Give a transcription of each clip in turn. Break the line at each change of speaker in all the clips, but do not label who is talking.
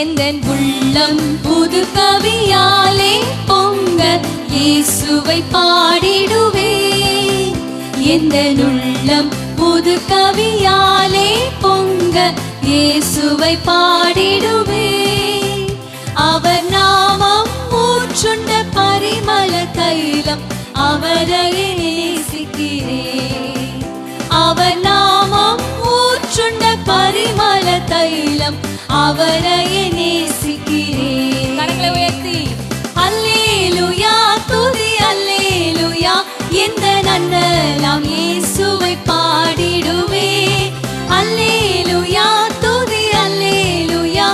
எந்தன் உள்ளம் புது கவியாலே பொங்க இயேசுவை பாடிடுவே. எந்தன் உள்ளம் புது கவியாலே பொங்க இயேசுவை பாடிடுவே. அவர் நாமம் மூச்சுண்ட பரிமள தைலம் அவரையே அவரையே நேசிக்கிறேன். கரங்களை உயர்த்தி. அல்லேலுயா துதி அல்லேலுயா எந்த நன்னலாம் இயேசுவை பாடிடுவே அல்லேலுயா துதி அல்லேலுயா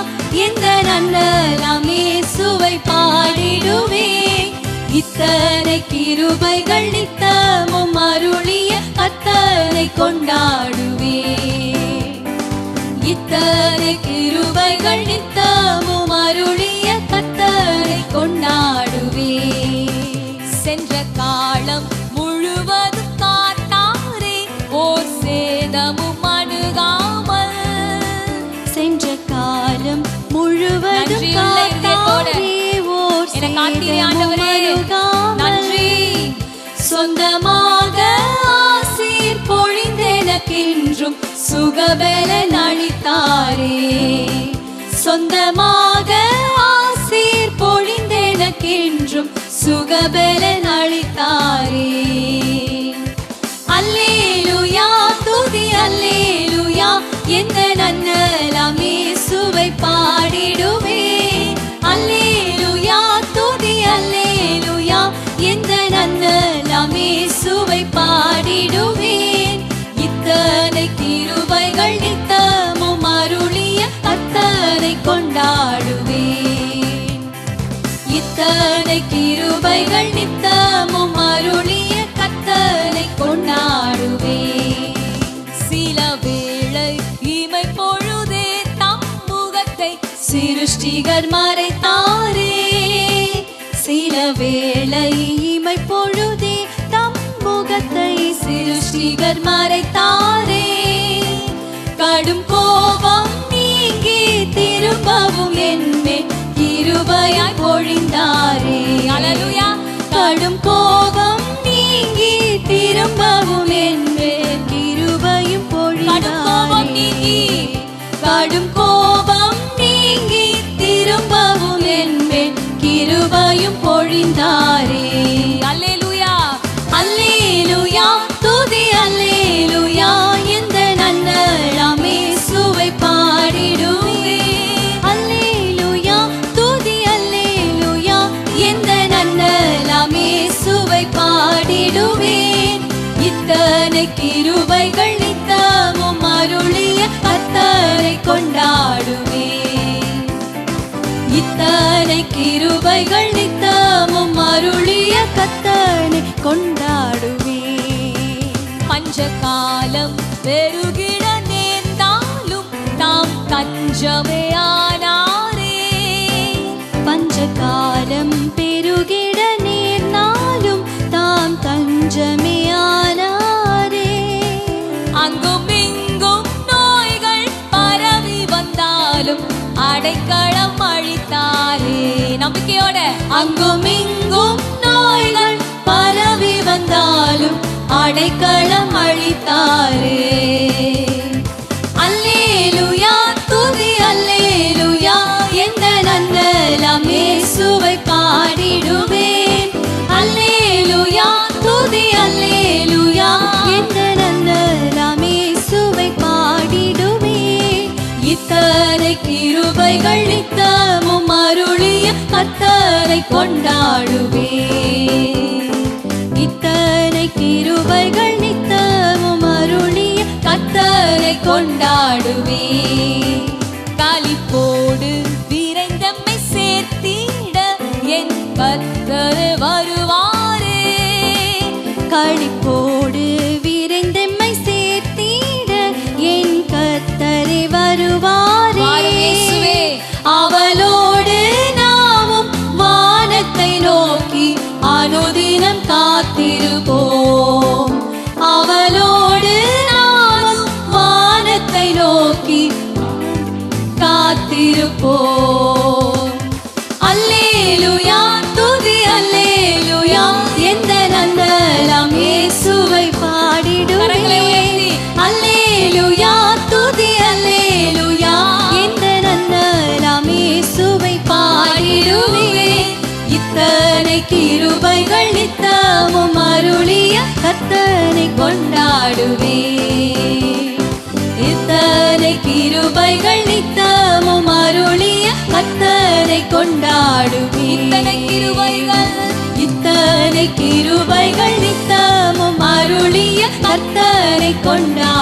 எந்த நன்னலாம் இயேசுவை பாடிடுவே இத்தனை கிருபைகள் நித்தமும் அருளிய கத்தனை கொண்டாடுவே காலம் முழுவதும் காத்தாரே ஓர் சேதமும் அணுகாமல். சென்ற காலம் முழுவதும்
நன்றி.
சொந்தமாக ஆசீர் பொழிந்தெனக்கென்றும் சுகபலன் அளித்தாரே. சொந்தமாக சுகபலன் அளித்தாரே. கிருபைகள் நித்தமும் அருளிய கத்தனை கொண்டாடுவே. சில வேளை இமை பொழுதே தம் முகத்தை சிருஷ்டிகர் மறைத்தாரே. சில வேளை இமை பொழுதே தம் முகத்தை சிருஷ்டிகர் மறைத்தாரே. கடும் கோபம் நீங்கி திரும்பவும் என்மே கிருபையாய் பொழிந்தாரே.
அல்லேலூயா.
பொழிந்தாரே
அல்லேலூயா
அல்லேலூயா துதி அல்லேலூயா இந்த நன்னலாமே சுவை பாடிடுவே அல்லேலூயா துதி அல்லேலூயா இந்த நன்னலாமே சுவை பாடிடுவே இத்தனை கிருபைகள் நித்தமும் அருளிய கத்தரை கொண்டாடுவே இத்தனை கிருபைகள் நித்த கொண்டாடுவே
பஞ்ச காலம் பெருகிட நேர்ந்தாலும் தாம் தஞ்சமே ஆனாரே.
பஞ்சகாலம் பெருகிட நேர்ந்தாலும் தாம் தஞ்சமே ஆனாரே.
அங்கும் இங்கும் நோய்கள் பரவி வந்தாலும் அடைக்கலம் அழித்தாரே. நம்பிக்கையோட
அங்கும் இங்கும் அடைக்கலம் அளித்தாரே அல்லேலுயா துதி அல்லேலுயா எந்த நன்னலமே சுவை பாடிடுவேன். அல்லேலுயா துதி அல்லேலுயா எந்த நன்னலமே சுவை பாடிடுவேன். இத்தனை கிருபைகள் நித்தமும் அருளிய கத்தரை கொண்டாடுவேன். கிருபைகள் நித்தமும் அருளிய கத்தரை கொண்டாடுவே
காலிப்போடு விரைந்தம்மை சேர்த்திட என் கத்தர் வருவாரே.
காத்திருப்போ அல்லேலுயா. கிருபைகள் நித்தமும் அருளிய கர்த்தரை கொண்டா